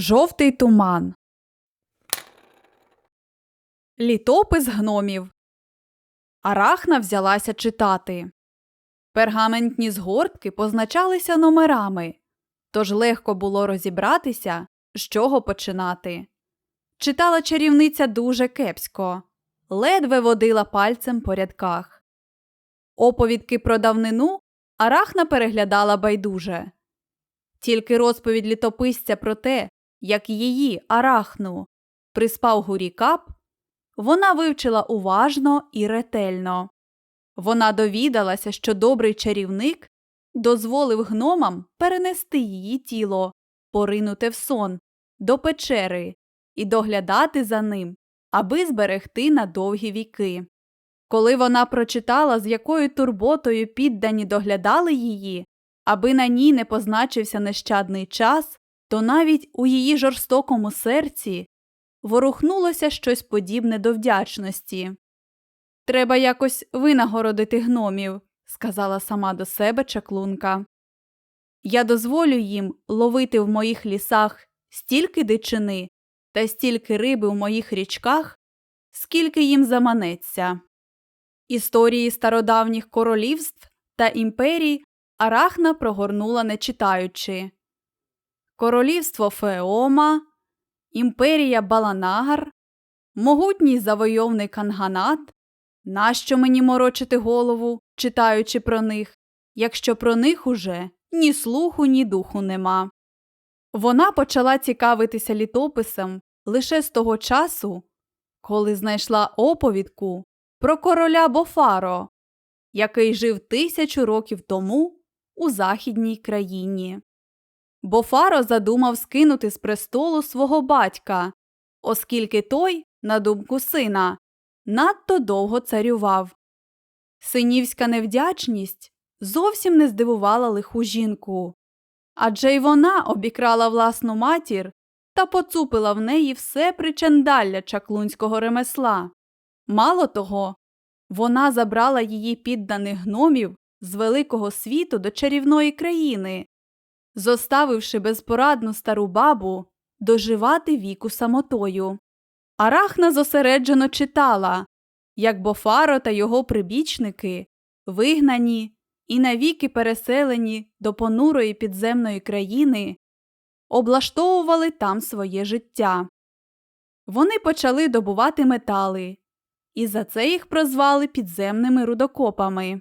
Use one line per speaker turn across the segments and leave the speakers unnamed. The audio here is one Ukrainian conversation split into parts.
Жовтий туман. Літопис гномів. Арахна взялася читати. Пергаментні згортки позначалися номерами, тож легко було розібратися, з чого починати. Читала чарівниця дуже кепсько, ледве водила пальцем по рядках. Оповідки про давнину Арахна переглядала байдуже. Тільки розповідь літописця про те, як її арахну приспав гурікап, вона вивчила уважно і ретельно. Вона довідалася, що добрий чарівник дозволив гномам перенести її тіло, поринути в сон, до печери і доглядати за ним, аби зберегти на довгі віки. Коли вона прочитала, з якою турботою піддані доглядали її, аби на ній не позначився нещадний час, то навіть у її жорстокому серці ворухнулося щось подібне до вдячності. Треба якось винагородити гномів, сказала сама до себе чаклунка. Я дозволю їм ловити в моїх лісах стільки дичини та стільки риби в моїх річках, скільки їм заманеться. Історії стародавніх королівств та імперій Арахна прогорнула не читаючи. Королівство Феома, Імперія Баланагар, Могутній завойовник Анганат. Нащо мені морочити голову, читаючи про них, якщо про них уже ні слуху, ні духу нема. Вона почала цікавитися літописом лише з того часу, коли знайшла оповідку про короля Бофаро, який жив тисячу років тому у західній країні. Бофаро задумав скинути з престолу свого батька, оскільки той, на думку сина, надто довго царював. Синівська невдячність зовсім не здивувала лиху жінку, адже й вона обікрала власну матір та поцупила в неї все причандалля чаклунського ремесла. Мало того, вона забрала її підданих гномів з великого світу до чарівної країни, зоставивши безпорадну стару бабу доживати віку самотою. Арахна зосереджено читала, як Бофаро та його прибічники вигнані і навіки переселені до понурої підземної країни, облаштовували там своє життя. Вони почали добувати метали, і за це їх прозвали підземними рудокопами.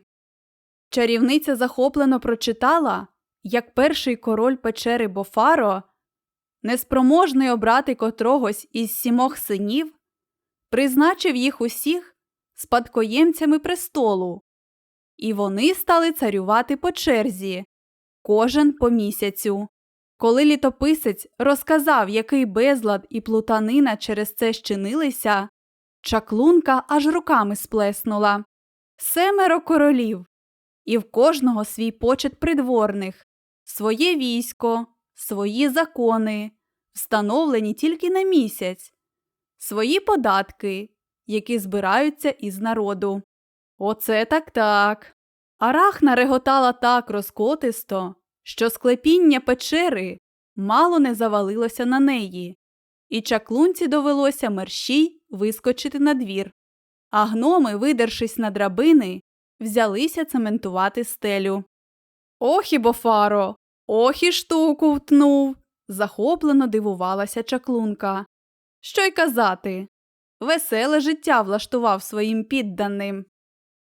Чарівниця захоплено прочитала, як перший король печери Бофаро, неспроможний обрати котрогось із сімох синів, призначив їх усіх спадкоємцями престолу, і вони стали царювати по черзі, кожен по місяцю. Коли літописець розказав, який безлад і плутанина через це щинилися, чаклунка аж руками сплеснула семеро королів, і в кожного свій почет придворних, своє військо, свої закони, встановлені тільки на місяць, свої податки, які збираються із народу. Оце так так. Арахна реготала так розкотисто, що склепіння печери мало не завалилося на неї, і чаклунці довелося мерщій вискочити на двір. А гноми, видершись на драбини, взялися цементувати стелю. Ох і ох і штуку втнув. захоплено дивувалася чаклунка. Що й казати? Веселе життя влаштував своїм підданим.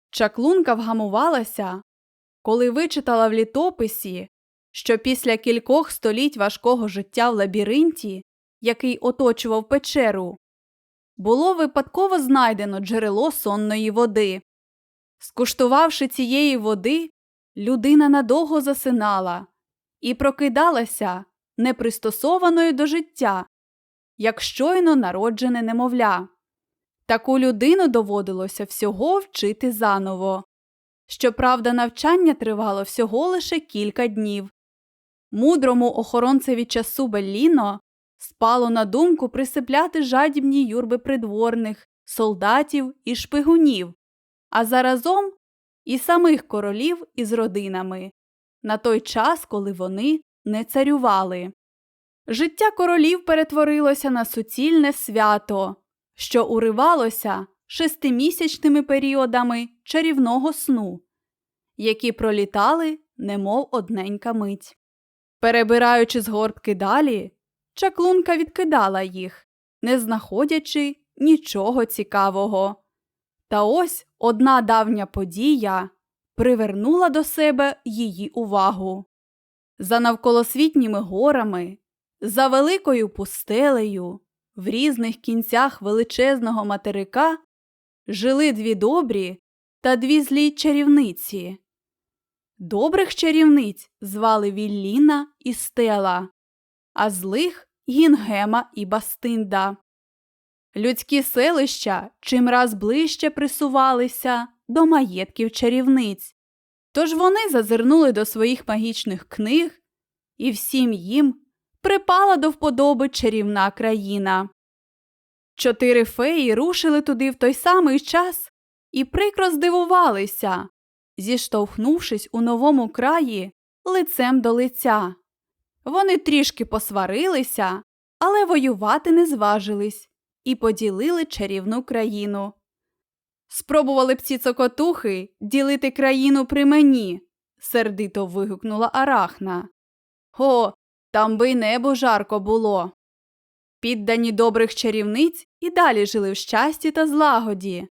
Чаклунка вгамувалася, коли вичитала в літописі, що після кількох століть важкого життя в лабіринті, який оточував печеру, було випадково знайдено джерело сонної води. Скуштувавши цієї води, людина надовго засинала і прокидалася непристосованою до життя, як щойно народжене немовля. Таку людину доводилося всього вчити заново. Щоправда, навчання тривало всього лише кілька днів. Мудрому охоронцеві часу Белліно спало на думку присипляти жадібні юрби придворних, солдатів і шпигунів, а заразом і самих королів із родинами на той час, коли вони не царювали. Життя королів перетворилося на суцільне свято, що уривалося шестимісячними періодами чарівного сну, які пролітали, немов одненька мить. Перебираючи згортки далі, чаклунка відкидала їх, не знаходячи нічого цікавого. Та ось одна давня подія привернула до себе її увагу. За навколосвітніми горами, за великою пустелею, в різних кінцях величезного материка жили дві добрі та дві злі чарівниці. Добрих чарівниць звали Вілліна і Стела, а злих Гінгема і Бастинда. Людські селища чимраз ближче присувалися до маєтків чарівниць, тож вони зазирнули до своїх магічних книг, і всім їм припала до вподоби чарівна країна. Чотири феї рушили туди в той самий час і прикро здивувалися, зіштовхнувшись у новому краї лицем до лиця. Вони трішки посварилися, але воювати не зважились і поділили чарівну країну. Спробували б ці цокотухи ділити країну при мені, сердито вигукнула Арахна. О, там би й небо жарко було. Піддані добрих чарівниць і далі жили в щасті та злагоді.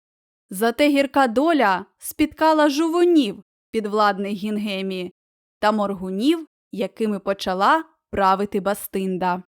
Зате гірка доля спіткала жувунів підвладних гінгемі та моргунів, якими почала правити Бастинда.